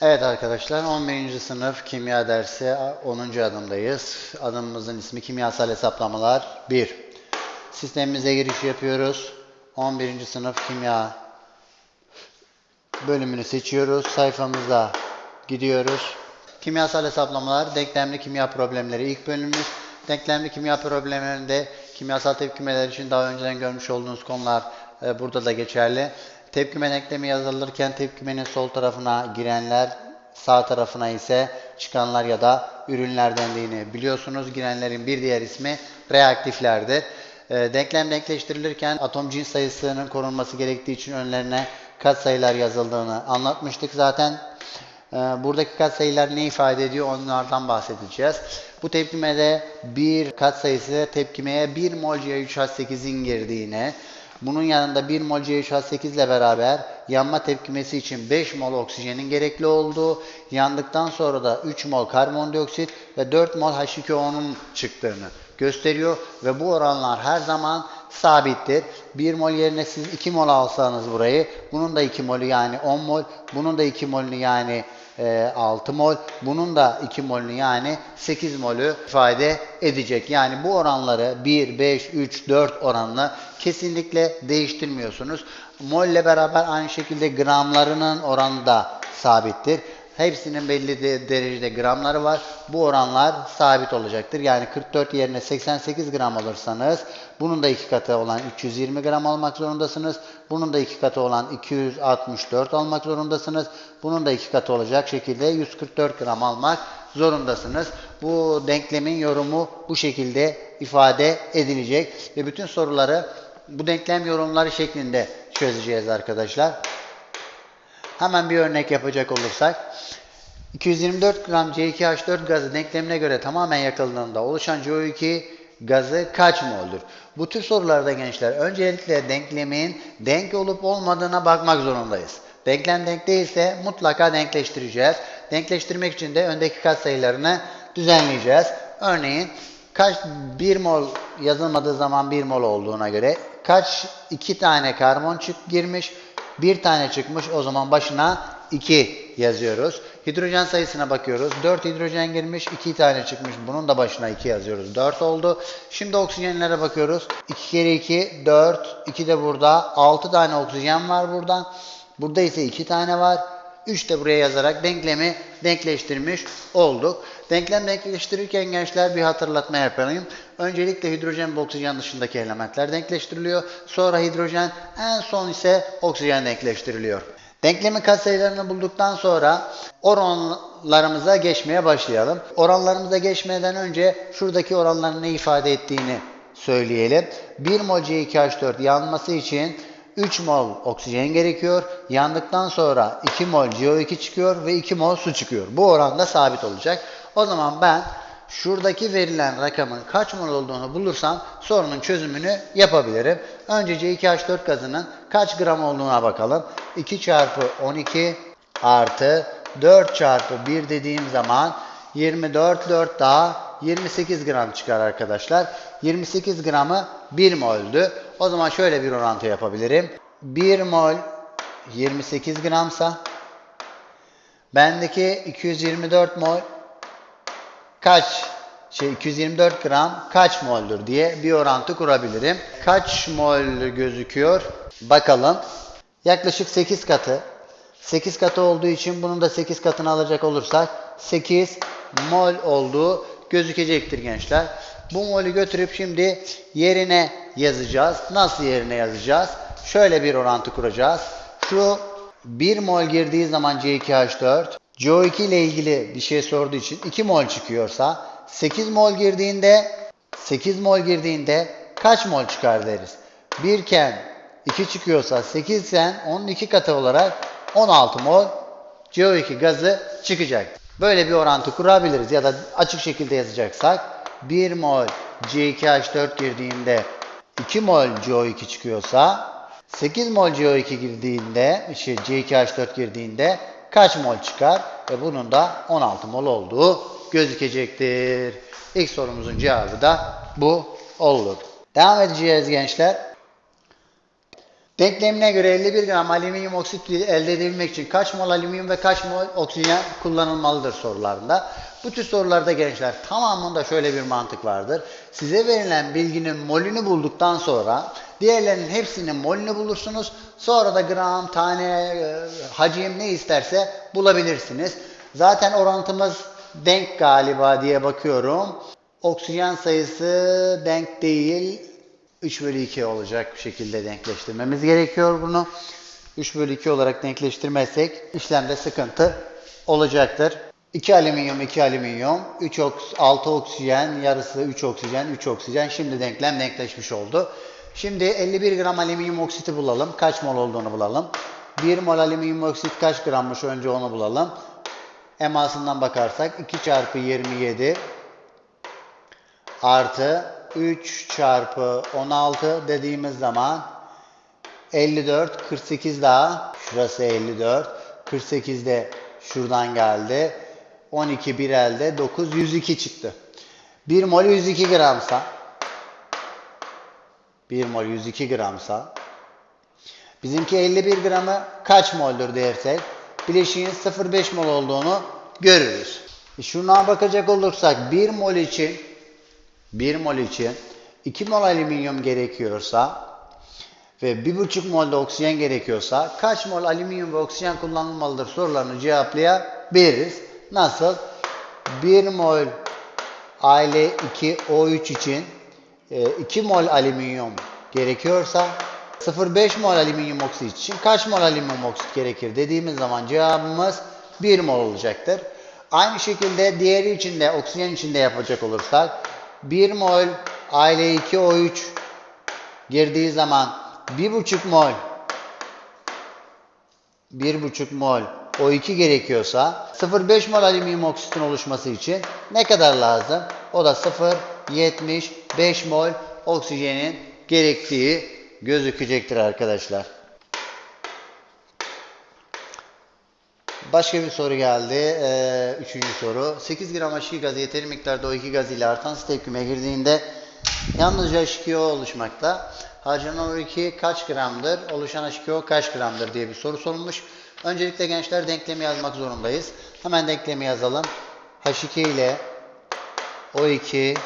Evet arkadaşlar 11. sınıf kimya dersi 10. adımdayız. Adımımızın ismi kimyasal hesaplamalar 1. Sistemimize giriş yapıyoruz. 11. sınıf kimya bölümünü seçiyoruz. Sayfamıza gidiyoruz. Kimyasal hesaplamalar, denklemli kimya problemleri ilk bölümümüz. Denklemli kimya problemlerinde kimyasal tepkimeler için daha önceden görmüş olduğunuz konular e, burada da geçerli. Tepkime denklemi yazılırken tepkimenin sol tarafına girenler, sağ tarafına ise çıkanlar ya da ürünler dendiğini biliyorsunuz. Girenlerin bir diğer ismi reaktiflerdir. E, denklem denkleştirilirken atom cins sayısının korunması gerektiği için önlerine katsayılar yazıldığını anlatmıştık zaten. Ee, Buradaki katsayılar ne ifade ediyor onlardan bahsedeceğiz. Bu tepkimede bir katsayısı tepkimeye 1 mol C3H8'in girdiğine, bunun yanında 1 mol C3H8 ile beraber yanma tepkimesi için 5 mol oksijenin gerekli olduğu, yandıktan sonra da 3 mol karbondioksit ve 4 mol H2O'nun çıktığını gösteriyor ve bu oranlar her zaman sabittir. 1 mol yerine siz 2 mol alsanız burayı, bunun da 2 molü yani 10 mol, bunun da 2 molünü yani e, 6 mol, bunun da 2 molünü yani 8 molü ifade edecek. Yani bu oranları 1, 5, 3, 4 oranla kesinlikle değiştirmiyorsunuz. Mol ile beraber aynı şekilde gramlarının oranı da sabittir. Hepsinin belli de, derecede gramları var. Bu oranlar sabit olacaktır. Yani 44 yerine 88 gram alırsanız bunun da iki katı olan 320 gram almak zorundasınız. Bunun da iki katı olan 264 almak zorundasınız. Bunun da iki katı olacak şekilde 144 gram almak zorundasınız. Bu denklemin yorumu bu şekilde ifade edilecek ve bütün soruları bu denklem yorumları şeklinde çözeceğiz arkadaşlar. Hemen bir örnek yapacak olursak 224 gram C2H4 gazı denklemine göre tamamen yakıldığında oluşan CO2 gazı kaç mol'dur? Bu tür sorularda gençler öncelikle denklemin denk olup olmadığına bakmak zorundayız. Denklem denk değilse mutlaka denkleştireceğiz. Denkleştirmek için de öndeki katsayılarını düzenleyeceğiz. Örneğin kaç 1 mol yazılmadığı zaman 1 mol olduğuna göre kaç 2 tane karbon çık girmiş, bir tane çıkmış o zaman başına 2 yazıyoruz. Hidrojen sayısına bakıyoruz. 4 hidrojen girmiş, 2 tane çıkmış. Bunun da başına 2 yazıyoruz. 4 oldu. Şimdi oksijenlere bakıyoruz. 2 kere 2 4. 2 de burada. 6 tane oksijen var buradan. Burada ise 2 tane var. 3 de buraya yazarak denklemi denkleştirmiş olduk. Denklem denkleştirirken gençler bir hatırlatma yapayım. Öncelikle hidrojen ve oksijen dışındaki elementler denkleştiriliyor. Sonra hidrojen, en son ise oksijen denkleştiriliyor. Denklemin katsayılarını bulduktan sonra oranlarımıza geçmeye başlayalım. Oranlarımıza geçmeden önce şuradaki oranların ne ifade ettiğini söyleyelim. 1 mol C2H4 yanması için 3 mol oksijen gerekiyor. Yandıktan sonra 2 mol CO2 çıkıyor ve 2 mol su çıkıyor. Bu oranda sabit olacak. O zaman ben şuradaki verilen rakamın kaç mol olduğunu bulursam sorunun çözümünü yapabilirim. Önce C2H4 gazının kaç gram olduğuna bakalım. 2 çarpı 12 artı 4 çarpı 1 dediğim zaman 24, 4 daha 28 gram çıkar arkadaşlar. 28 gramı 1 moldü. O zaman şöyle bir orantı yapabilirim. 1 mol 28 gramsa bendeki 224 mol kaç şey 224 gram kaç moldür diye bir orantı kurabilirim. Kaç mol gözüküyor? Bakalım. Yaklaşık 8 katı. 8 katı olduğu için bunun da 8 katını alacak olursak 8 mol olduğu gözükecektir gençler. Bu molü götürüp şimdi yerine yazacağız. Nasıl yerine yazacağız? Şöyle bir orantı kuracağız. Şu 1 mol girdiği zaman C2H4 CO2 ile ilgili bir şey sorduğu için 2 mol çıkıyorsa 8 mol girdiğinde 8 mol girdiğinde kaç mol çıkar deriz. 1 iken 2 çıkıyorsa 8 isen onun 2 katı olarak 16 mol CO2 gazı çıkacak. Böyle bir orantı kurabiliriz ya da açık şekilde yazacaksak 1 mol C2H4 girdiğinde 2 mol CO2 çıkıyorsa 8 mol CO2 girdiğinde, şey C2H4 girdiğinde kaç mol çıkar? Ve bunun da 16 mol olduğu gözükecektir. İlk sorumuzun cevabı da bu olur. Devam edeceğiz gençler. Denklemine göre 51 gram alüminyum oksit elde edebilmek için kaç mol alüminyum ve kaç mol oksijen kullanılmalıdır sorularında. Bu tür sorularda gençler tamamında şöyle bir mantık vardır. Size verilen bilginin molünü bulduktan sonra diğerlerinin hepsinin molünü bulursunuz. Sonra da gram, tane, e, hacim ne isterse bulabilirsiniz. Zaten orantımız denk galiba diye bakıyorum. Oksijen sayısı denk değil. 3 bölü 2 olacak şekilde denkleştirmemiz gerekiyor bunu. 3 bölü 2 olarak denkleştirmezsek işlemde sıkıntı olacaktır. 2 alüminyum, 2 alüminyum, 3 oks 6 oksijen, yarısı 3 oksijen, 3 oksijen. Şimdi denklem denkleşmiş oldu. Şimdi 51 gram alüminyum oksiti bulalım. Kaç mol olduğunu bulalım. 1 mol alüminyum oksit kaç grammış önce onu bulalım. Emasından bakarsak 2 çarpı 27 artı 3 çarpı 16 dediğimiz zaman 54, 48 daha. Şurası 54. 48 de şuradan geldi. 12 bir elde 9, 102 çıktı. 1 mol 102 gramsa 1 mol 102 gramsa bizimki 51 gramı kaç moldür dersek bileşiğin 0,5 mol olduğunu görürüz. E Şuna bakacak olursak 1 mol için 1 mol için 2 mol alüminyum gerekiyorsa ve 1,5 mol de oksijen gerekiyorsa kaç mol alüminyum ve oksijen kullanılmalıdır sorularını cevaplayabiliriz. Nasıl? 1 mol Al2O3 için e, 2 mol alüminyum gerekiyorsa 0,5 mol alüminyum oksit için kaç mol alüminyum oksit gerekir dediğimiz zaman cevabımız 1 mol olacaktır. Aynı şekilde diğeri için de oksijen için de yapacak olursak 1 mol Al2O3 girdiği zaman 1,5 mol 1,5 mol O2 gerekiyorsa 0,5 mol alüminyum oksitin oluşması için ne kadar lazım? O da 0,75 mol oksijenin gerektiği gözükecektir arkadaşlar. Başka bir soru geldi. Ee, üçüncü soru. 8 gram H2 gazı yeteri miktarda O2 gazı ile artan tepkime girdiğinde yalnızca H2O oluşmakta. Harcanan O2 kaç gramdır? Oluşan H2O kaç gramdır diye bir soru sorulmuş. Öncelikle gençler denklemi yazmak zorundayız. Hemen denklemi yazalım. H2 ile O2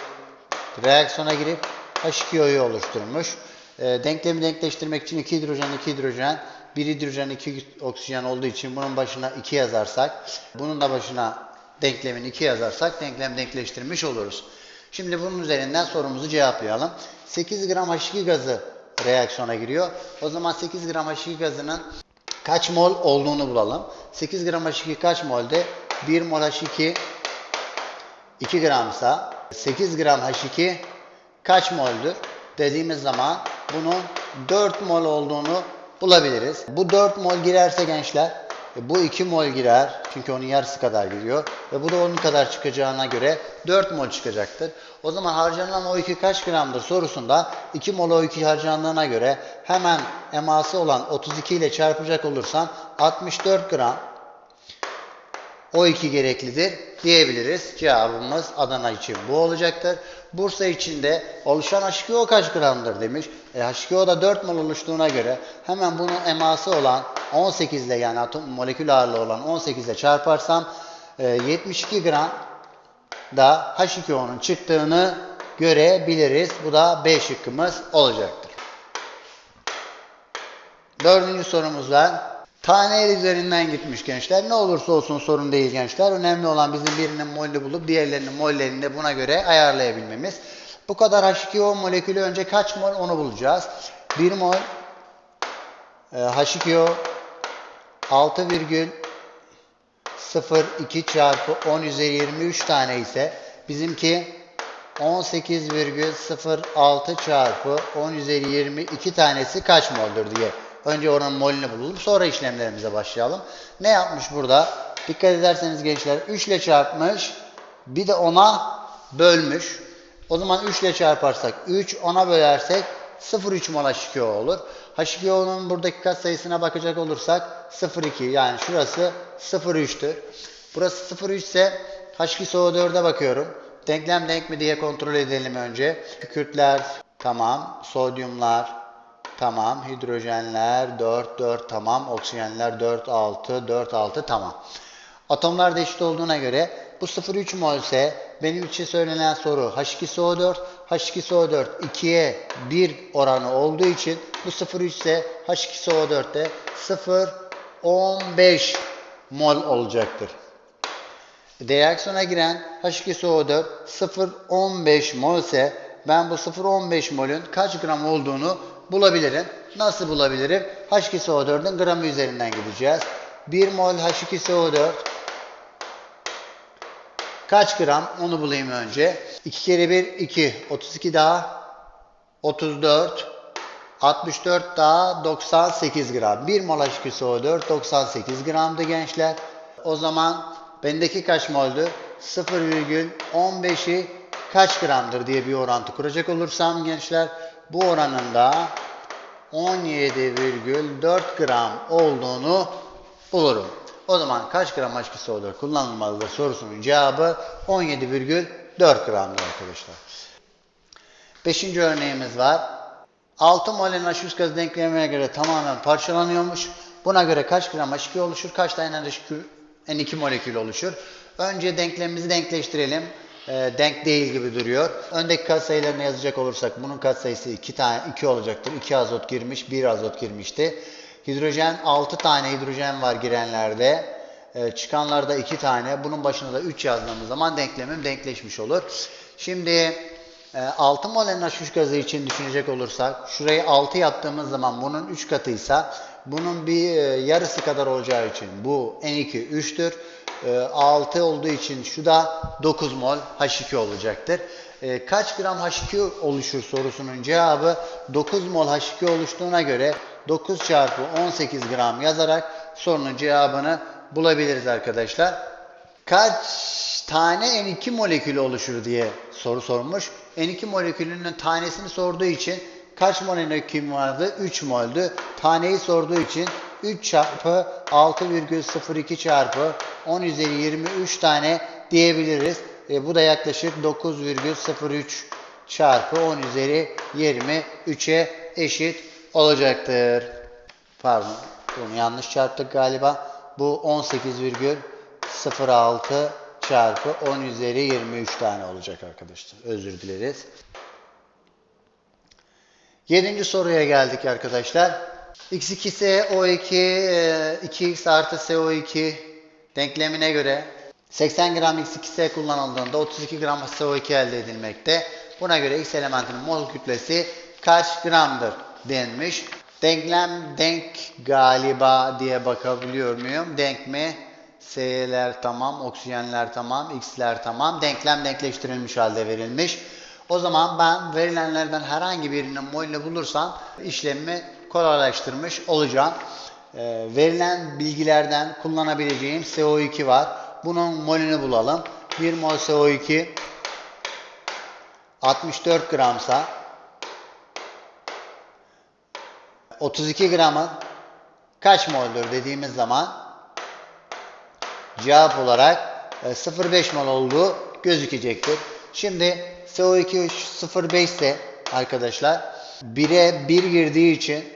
reaksiyona girip H2O'yu oluşturmuş. E, denklemi denkleştirmek için 2 hidrojen 2 hidrojen 1 hidrojen 2 oksijen olduğu için bunun başına 2 yazarsak bunun da başına denklemin 2 yazarsak denklem denkleştirmiş oluruz. Şimdi bunun üzerinden sorumuzu cevaplayalım. 8 gram H2 gazı reaksiyona giriyor. O zaman 8 gram H2 gazının kaç mol olduğunu bulalım. 8 gram H2 kaç molde? 1 mol H2 2 gramsa 8 gram H2 kaç moldür dediğimiz zaman bunun 4 mol olduğunu bulabiliriz. Bu 4 mol girerse gençler e, bu 2 mol girer çünkü onun yarısı kadar giriyor ve bu da onun kadar çıkacağına göre 4 mol çıkacaktır. O zaman harcanan O2 kaç gramdır sorusunda 2 mol O2 harcandığına göre hemen eması olan 32 ile çarpacak olursam 64 gram o2 gereklidir diyebiliriz. Cevabımız Adana için bu olacaktır. Bursa için de oluşan H2O kaç gramdır demiş. E, H2O da 4 mol oluştuğuna göre hemen bunun eması olan 18 ile yani atom molekül ağırlığı olan 18 ile çarparsam e, 72 gram da H2O'nun çıktığını görebiliriz. Bu da B şıkkımız olacaktır. Dördüncü sorumuz var. Tane üzerinden gitmiş gençler. Ne olursa olsun sorun değil gençler. Önemli olan bizim birinin molünü bulup diğerlerinin mollerini de buna göre ayarlayabilmemiz. Bu kadar H2O molekülü önce kaç mol onu bulacağız. 1 mol e, H2O 6,02 çarpı 10 üzeri 23 tane ise bizimki 18,06 çarpı 10 üzeri 22 tanesi kaç moldur diye Önce oranın molünü bulalım. Sonra işlemlerimize başlayalım. Ne yapmış burada? Dikkat ederseniz gençler 3 ile çarpmış. Bir de 10'a bölmüş. O zaman 3 ile çarparsak 3, 10'a bölersek 0,3 mol H2O olur. H2O'nun buradaki kat sayısına bakacak olursak 0,2 yani şurası 0,3'tür. Burası 0,3 ise H2SO4'e bakıyorum. Denklem denk mi diye kontrol edelim önce. Kükürtler tamam, sodyumlar Tamam. Hidrojenler 4, 4 tamam. Oksijenler 4, 6, 4, 6 tamam. Atomlar da eşit olduğuna göre bu 0,3 mol ise benim için söylenen soru H2SO4, H2SO4 2'ye 1 oranı olduğu için bu 0,3 ise H2SO4 de 0,15 mol olacaktır. Reaksiyona giren H2SO4 0,15 mol ise ben bu 0,15 molün kaç gram olduğunu bulabilirim. Nasıl bulabilirim? H2SO4'ün gramı üzerinden gideceğiz. 1 mol H2SO4 kaç gram onu bulayım önce. 2 kere 1 2 32 daha 34 64 daha 98 gram. 1 mol H2SO4 98 gramdı gençler. O zaman bendeki kaç moldü? 0,15'i kaç gramdır diye bir orantı kuracak olursam gençler bu oranın da 17,4 gram olduğunu bulurum. O zaman kaç gram H2SO4 kullanılmalıdır sorusunun cevabı 17,4 gramdır arkadaşlar. Beşinci örneğimiz var. 6 molin H3 gazı denklemine göre tamamen parçalanıyormuş. Buna göre kaç gram H2 oluşur, kaç tane H2, N2 molekül oluşur? Önce denklemimizi denkleştirelim. E, denk değil gibi duruyor. Öndeki katsayılarını yazacak olursak bunun katsayısı 2 tane 2 olacaktır. 2 azot girmiş, 1 azot girmişti. Hidrojen 6 tane hidrojen var girenlerde. E, çıkanlarda 2 tane. Bunun başına da 3 yazdığımız zaman denklemim denkleşmiş olur. Şimdi e, 6 mol NH3 gazı için düşünecek olursak şurayı 6 yaptığımız zaman bunun 3 katıysa bunun bir e, yarısı kadar olacağı için bu N2 3'tür. E, 6 olduğu için şu da 9 mol H2 olacaktır. E, kaç gram H2 oluşur sorusunun cevabı 9 mol H2 oluştuğuna göre 9 çarpı 18 gram yazarak sorunun cevabını bulabiliriz arkadaşlar. Kaç tane N2 molekülü oluşur diye soru sormuş. N2 molekülünün tanesini sorduğu için kaç mol N2 vardı? 3 moldü. Taneyi sorduğu için 3 çarpı 6,02 çarpı 10 üzeri 23 tane diyebiliriz. E, bu da yaklaşık 9,03 çarpı 10 üzeri 23'e eşit olacaktır. Pardon bunu yanlış çarptık galiba. Bu 18,06 çarpı 10 üzeri 23 tane olacak arkadaşlar. Özür dileriz. Yedinci soruya geldik arkadaşlar. X2SO2 2x artı SO2 denklemine göre 80 gram X2S kullanıldığında 32 gram SO2 elde edilmekte. Buna göre X elementinin mol kütlesi kaç gramdır denmiş. Denklem denk galiba diye bakabiliyor muyum? Denk mi? S'ler tamam, oksijenler tamam, X'ler tamam. Denklem denkleştirilmiş halde verilmiş. O zaman ben verilenlerden herhangi birinin molünü bulursam işlemimi kolaylaştırmış olacağım. Ee, verilen bilgilerden kullanabileceğim CO2 var. Bunun molünü bulalım. 1 mol CO2 64 gramsa 32 gramın kaç moldur dediğimiz zaman cevap olarak e, 0,5 mol olduğu gözükecektir. Şimdi CO2 0,5 ise arkadaşlar 1'e 1 girdiği için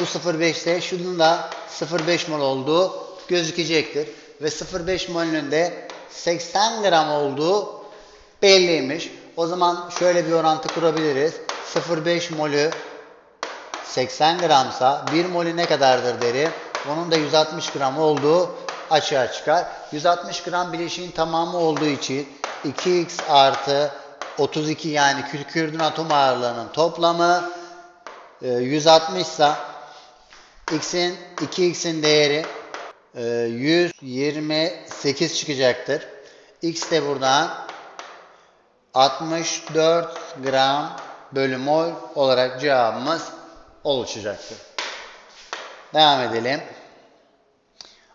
bu 0,5 ise şunun da 0,5 mol olduğu gözükecektir. Ve 0,5 molünün de 80 gram olduğu belliymiş. O zaman şöyle bir orantı kurabiliriz. 0,5 molü 80 gramsa 1 molü ne kadardır derim. Onun da 160 gram olduğu açığa çıkar. 160 gram bileşiğin tamamı olduğu için 2x artı 32 yani kükürdün atom ağırlığının toplamı 160 ise x'in 2x'in değeri 128 çıkacaktır. x de buradan 64 gram bölü mol olarak cevabımız oluşacaktır. Devam edelim.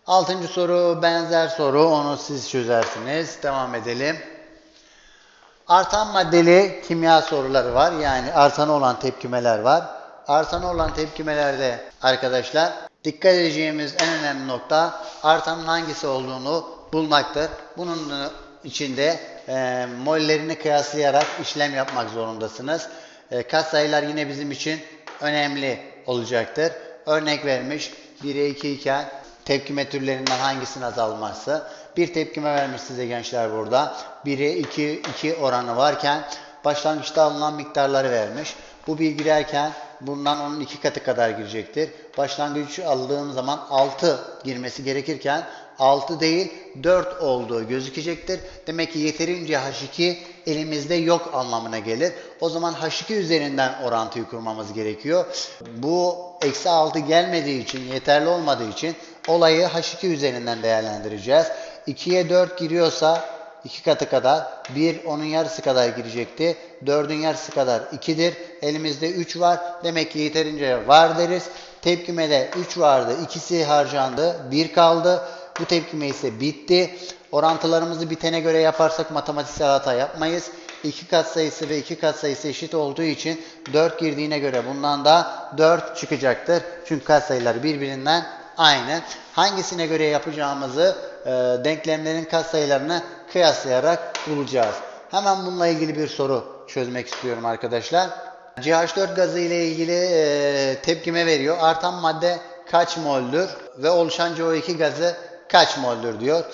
Altıncı soru benzer soru. Onu siz çözersiniz. Devam edelim. Artan maddeli kimya soruları var. Yani artan olan tepkimeler var. Artan olan tepkimelerde arkadaşlar dikkat edeceğimiz en önemli nokta artanın hangisi olduğunu bulmaktır. Bunun içinde e, mollerini kıyaslayarak işlem yapmak zorundasınız. E, katsayılar yine bizim için önemli olacaktır. Örnek vermiş 1'e 2 iken tepkime türlerinden hangisinin azalması? Bir tepkime vermiş size gençler burada. 1'e 2, 2 oranı varken başlangıçta alınan miktarları vermiş. Bu bilgi derken bundan onun iki katı kadar girecektir. Başlangıç aldığım zaman 6 girmesi gerekirken 6 değil 4 olduğu gözükecektir. Demek ki yeterince H2 elimizde yok anlamına gelir. O zaman H2 üzerinden orantıyı kurmamız gerekiyor. Bu eksi 6 gelmediği için, yeterli olmadığı için olayı H2 üzerinden değerlendireceğiz. 2'ye 4 giriyorsa 2 katı kadar. 1 onun yarısı kadar girecekti. 4'ün yarısı kadar 2'dir. Elimizde 3 var. Demek ki yeterince var deriz. Tepkimede 3 vardı. ikisi harcandı. 1 kaldı. Bu tepkime ise bitti. Orantılarımızı bitene göre yaparsak matematiksel hata yapmayız. 2 kat sayısı ve 2 kat sayısı eşit olduğu için 4 girdiğine göre bundan da 4 çıkacaktır. Çünkü kat sayıları birbirinden aynı. Hangisine göre yapacağımızı e, denklemlerin katsayılarını kıyaslayarak bulacağız. Hemen bununla ilgili bir soru çözmek istiyorum arkadaşlar. CH4 gazı ile ilgili e, tepkime veriyor. Artan madde kaç moldür ve oluşan CO2 gazı kaç moldür diyor.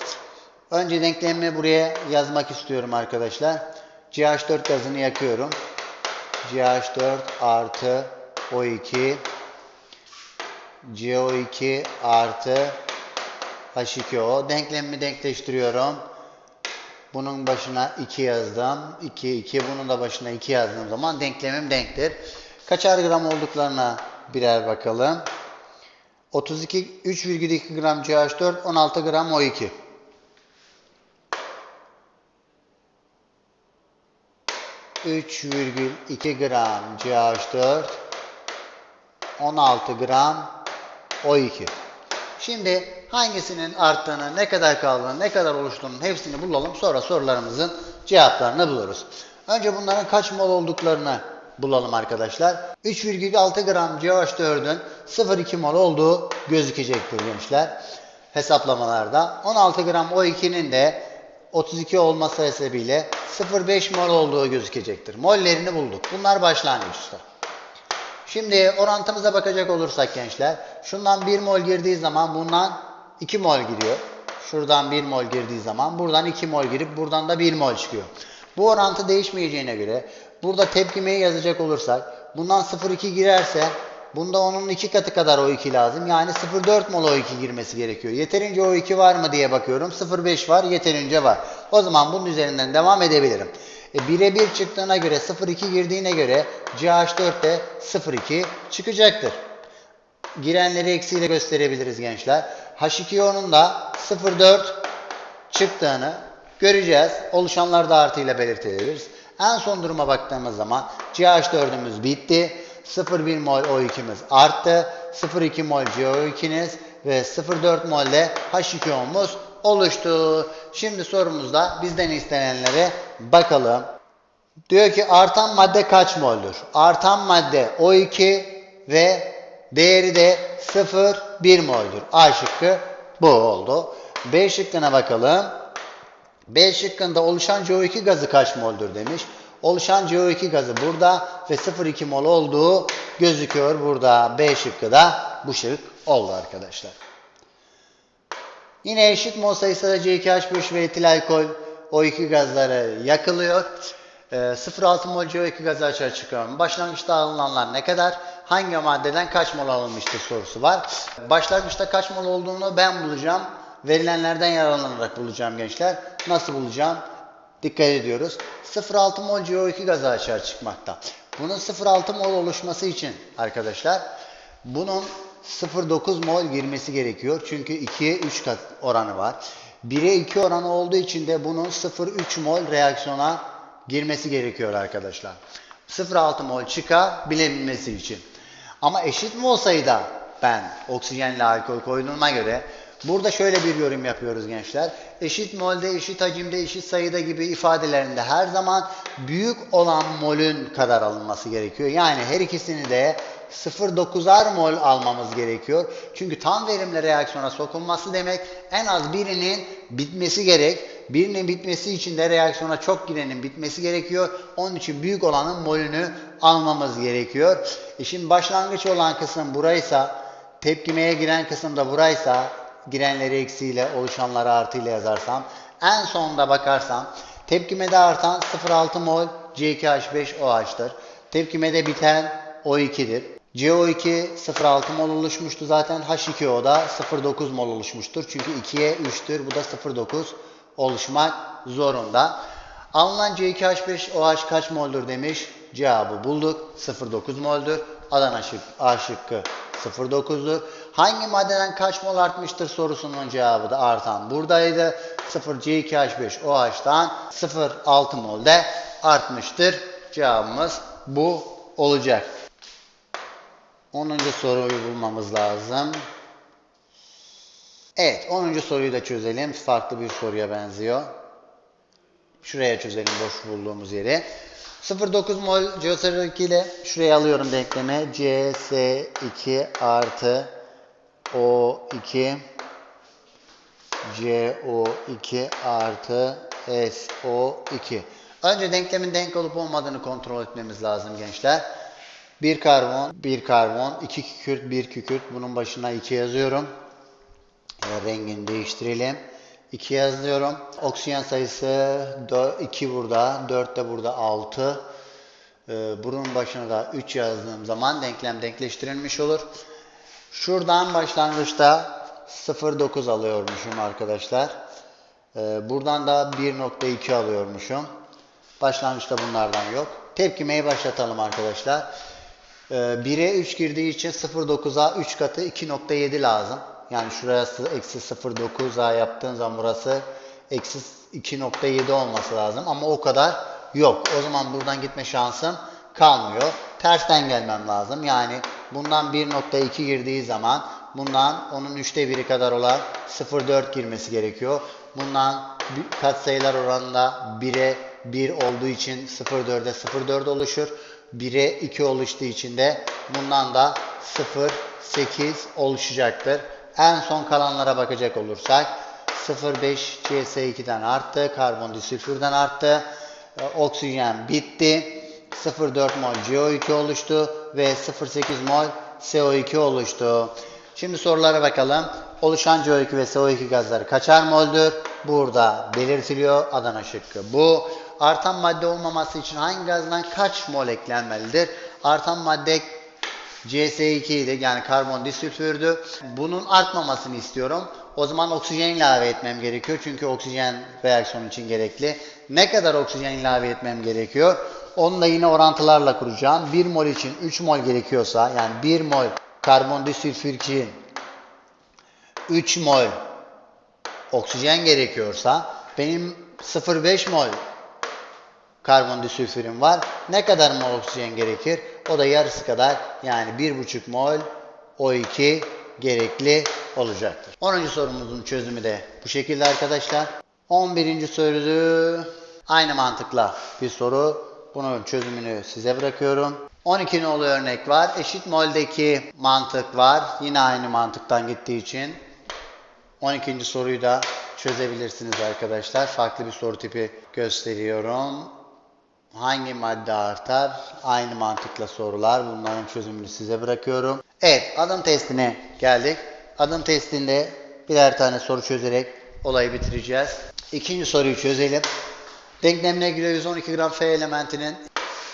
Önce denklemimi buraya yazmak istiyorum arkadaşlar. CH4 gazını yakıyorum. CH4 artı O2 CO2 artı H2O. Denklemimi denkleştiriyorum. Bunun başına 2 yazdım. 2, 2. Bunun da başına 2 yazdığım zaman denklemim denktir. Kaçar gram olduklarına birer bakalım. 32, 3,2 gram CH4, 16 gram O2. Üç virgül iki gram CH4 16 gram O2. Şimdi hangisinin arttığını, ne kadar kaldığını, ne kadar oluştuğunu hepsini bulalım. Sonra sorularımızın cevaplarını buluruz. Önce bunların kaç mol olduklarını bulalım arkadaşlar. 3,6 gram CH4'ün 0,2 mol olduğu gözükecektir gençler. Hesaplamalarda. 16 gram O2'nin de 32 olması sebebiyle 0,5 mol olduğu gözükecektir. Mollerini bulduk. Bunlar başlangıçta. Şimdi orantımıza bakacak olursak gençler, şundan 1 mol girdiği zaman bundan 2 mol giriyor. Şuradan 1 mol girdiği zaman buradan 2 mol girip buradan da 1 mol çıkıyor. Bu orantı değişmeyeceğine göre burada tepkimeyi yazacak olursak bundan 0,2 girerse bunda onun 2 katı kadar O2 lazım. Yani 0,4 mol O2 girmesi gerekiyor. Yeterince O2 var mı diye bakıyorum. 0,5 var yeterince var. O zaman bunun üzerinden devam edebilirim. E, 1'e 1 çıktığına göre 0,2 girdiğine göre CH4 de 0,2 çıkacaktır. Girenleri eksiyle gösterebiliriz gençler. H2O'nun da 0,4 çıktığını göreceğiz. Oluşanlar da artıyla belirtiliriz. En son duruma baktığımız zaman CH4'ümüz bitti. 0,1 mol O2'miz arttı. 0,2 mol CO2'niz ve 0,4 mol de H2O'muz oluştu. Şimdi sorumuzda bizden istenenlere bakalım. Diyor ki artan madde kaç moldür? Artan madde O2 ve değeri de 0,1 moldür. A şıkkı bu oldu. B şıkkına bakalım. B şıkkında oluşan CO2 gazı kaç moldür demiş. Oluşan CO2 gazı burada ve 0,2 mol olduğu gözüküyor burada. B şıkkı da bu şık oldu arkadaşlar. Yine eşit mol sayısıyla C2H5 ve etil alkol O2 gazları yakılıyor. Ee, 0,6 mol CO2 gazı açığa çıkıyor. Başlangıçta alınanlar ne kadar? Hangi maddeden kaç mol alınmıştır sorusu var. Başlangıçta kaç mol olduğunu ben bulacağım. Verilenlerden yararlanarak bulacağım gençler. Nasıl bulacağım? Dikkat ediyoruz. 0,6 mol CO2 gazı açığa çıkmakta. Bunun 0,6 mol oluşması için arkadaşlar bunun 0,9 mol girmesi gerekiyor. Çünkü 2'ye 3 kat oranı var. 1'e 2 oranı olduğu için de bunun 0,3 mol reaksiyona girmesi gerekiyor arkadaşlar. 0,6 mol çıkabilmesi için. Ama eşit mol sayıda ben oksijenle alkol koyduğuma göre burada şöyle bir yorum yapıyoruz gençler. Eşit molde, eşit hacimde, eşit sayıda gibi ifadelerinde her zaman büyük olan molün kadar alınması gerekiyor. Yani her ikisini de 0,9'ar mol almamız gerekiyor. Çünkü tam verimli reaksiyona sokulması demek en az birinin bitmesi gerek. Birinin bitmesi için de reaksiyona çok girenin bitmesi gerekiyor. Onun için büyük olanın molünü almamız gerekiyor. E şimdi başlangıç olan kısım buraysa, tepkimeye giren kısım da buraysa, girenleri eksiyle, oluşanları artıyla yazarsam, en sonda bakarsam, tepkimede artan 0,6 mol C2H5OH'tır. Tepkimede biten O2'dir. CO2 0,6 mol oluşmuştu zaten. H2O da 0,9 mol oluşmuştur. Çünkü 2'ye 3'tür. Bu da 0,9 oluşmak zorunda. Alınan C2H5OH kaç moldur demiş. Cevabı bulduk. 0,9 moldur. Adana şık, A şıkkı 0,9'dur. Hangi maddeden kaç mol artmıştır sorusunun cevabı da artan buradaydı. 0 C2H5OH'tan 0,6 mol de artmıştır. Cevabımız bu olacak. 10. soruyu bulmamız lazım. Evet 10. soruyu da çözelim. Farklı bir soruya benziyor. Şuraya çözelim boş bulduğumuz yeri. 0,9 mol CO2 ile şuraya alıyorum denkleme. CS2 artı O2 CO2 artı SO2. Önce denklemin denk olup olmadığını kontrol etmemiz lazım gençler. Bir karbon, bir karbon, iki kükürt, bir kükürt. Bunun başına 2 yazıyorum. Rengini değiştirelim. 2 yazıyorum. Oksijen sayısı 2 burada, 4 de burada 6. E, bunun başına da 3 yazdığım zaman denklem denkleştirilmiş olur. Şuradan başlangıçta 0.9 alıyormuşum arkadaşlar. E, buradan da 1.2 alıyormuşum. Başlangıçta bunlardan yok. Tepkimeyi başlatalım arkadaşlar. 1'e 3 girdiği için 0.9'a 3 katı 2.7 lazım. Yani şurası eksi 0.9'a yaptığın zaman burası eksi 2.7 olması lazım. Ama o kadar yok. O zaman buradan gitme şansım kalmıyor. Tersten gelmem lazım. Yani bundan 1.2 girdiği zaman bundan onun 3'te 1'i kadar olan 0.4 girmesi gerekiyor. Bundan katsayılar oranında 1'e 1 olduğu için 0.4'e 0.4 oluşur. 1'e 2 oluştuğu için de bundan da 0.8 oluşacaktır. En son kalanlara bakacak olursak 0.5 CS2'den arttı, karbondisülfürden arttı, e, oksijen bitti, 0.4 mol CO2 oluştu ve 0.8 mol CO2 oluştu. Şimdi sorulara bakalım. Oluşan CO2 ve CO2 gazları kaçar moldür? Burada belirtiliyor Adana şıkkı. Bu artan madde olmaması için hangi gazdan kaç mol eklenmelidir? Artan madde CS2 idi yani karbon disülfürdü. Bunun artmamasını istiyorum. O zaman oksijen ilave etmem gerekiyor. Çünkü oksijen reaksiyon için gerekli. Ne kadar oksijen ilave etmem gerekiyor? Onu da yine orantılarla kuracağım. 1 mol için 3 mol gerekiyorsa yani 1 mol karbon disülfür için 3 mol oksijen gerekiyorsa benim 0,5 mol karbondisülfürüm var. Ne kadar mol oksijen gerekir? O da yarısı kadar yani 1,5 mol O2 gerekli olacaktır. 10. sorumuzun çözümü de bu şekilde arkadaşlar. 11. soruyu aynı mantıkla bir soru. Bunun çözümünü size bırakıyorum. 12 nolu örnek var. Eşit moldeki mantık var. Yine aynı mantıktan gittiği için 12. soruyu da çözebilirsiniz arkadaşlar. Farklı bir soru tipi gösteriyorum. Hangi madde artar? Aynı mantıkla sorular. Bunların çözümünü size bırakıyorum. Evet, adım testine geldik. Adım testinde birer tane soru çözerek olayı bitireceğiz. İkinci soruyu çözelim. Denklemine göre 112 gram F elementinin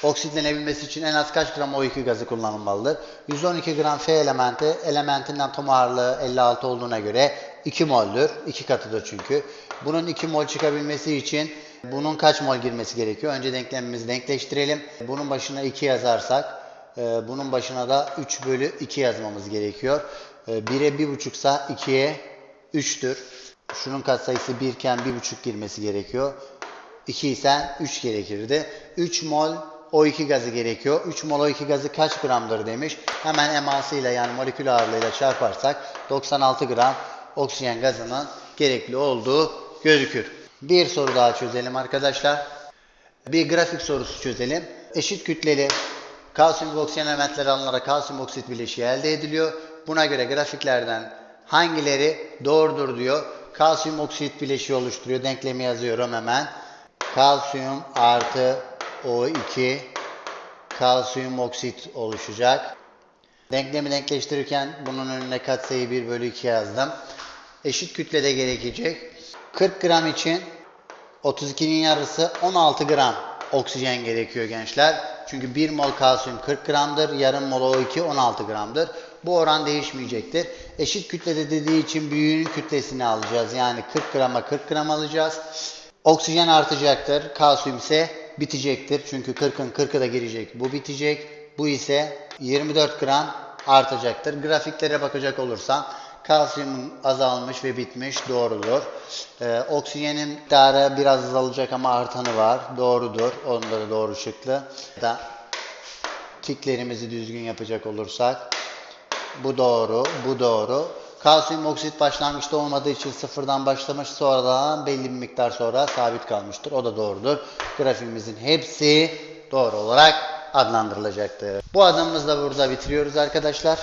oksitlenebilmesi için en az kaç gram O2 gazı kullanılmalıdır? 112 gram F elementi elementinden atom ağırlığı 56 olduğuna göre 2 moldür. 2 katıdır çünkü. Bunun 2 mol çıkabilmesi için bunun kaç mol girmesi gerekiyor? Önce denklemimizi denkleştirelim. Bunun başına 2 yazarsak e, bunun başına da 3 bölü 2 yazmamız gerekiyor. 1'e 1,5 ise 2'ye 3'tür. Şunun katsayısı 1 iken 1,5 girmesi gerekiyor. 2 ise 3 gerekirdi. 3 mol O2 gazı gerekiyor. 3 mol O2 gazı kaç gramdır demiş. Hemen emasıyla yani molekül ağırlığıyla çarparsak 96 gram oksijen gazının gerekli olduğu gözükür. Bir soru daha çözelim arkadaşlar. Bir grafik sorusu çözelim. Eşit kütleli kalsiyum oksijen elementleri alınarak kalsiyum oksit bileşiği elde ediliyor. Buna göre grafiklerden hangileri doğrudur diyor. kalsiyum oksit bileşiği oluşturuyor. Denklemi yazıyorum hemen. Kalsiyum artı O2 kalsiyum oksit oluşacak. Denklemi denkleştirirken bunun önüne katsayı 1 bölü 2 yazdım. Eşit kütlede gerekecek. 40 gram için 32'nin yarısı 16 gram oksijen gerekiyor gençler. Çünkü 1 mol kalsiyum 40 gramdır, yarım mol O2 16 gramdır. Bu oran değişmeyecektir. Eşit kütlede dediği için büyüğünün kütlesini alacağız. Yani 40 grama 40 gram alacağız. Oksijen artacaktır. Kalsiyum ise bitecektir. Çünkü 40'ın 40'ı da girecek. Bu bitecek. Bu ise 24 gram artacaktır. Grafiklere bakacak olursam kalsiyumun azalmış ve bitmiş doğrudur. Ee, oksijenin miktarı biraz azalacak ama artanı var. Doğrudur. Onda da doğru şıklı. Da tiklerimizi düzgün yapacak olursak bu doğru, bu doğru. Kalsiyum oksit başlangıçta olmadığı için sıfırdan başlamış sonradan belli bir miktar sonra sabit kalmıştır. O da doğrudur. Grafiğimizin hepsi doğru olarak adlandırılacaktır. Bu adımımızı da burada bitiriyoruz arkadaşlar.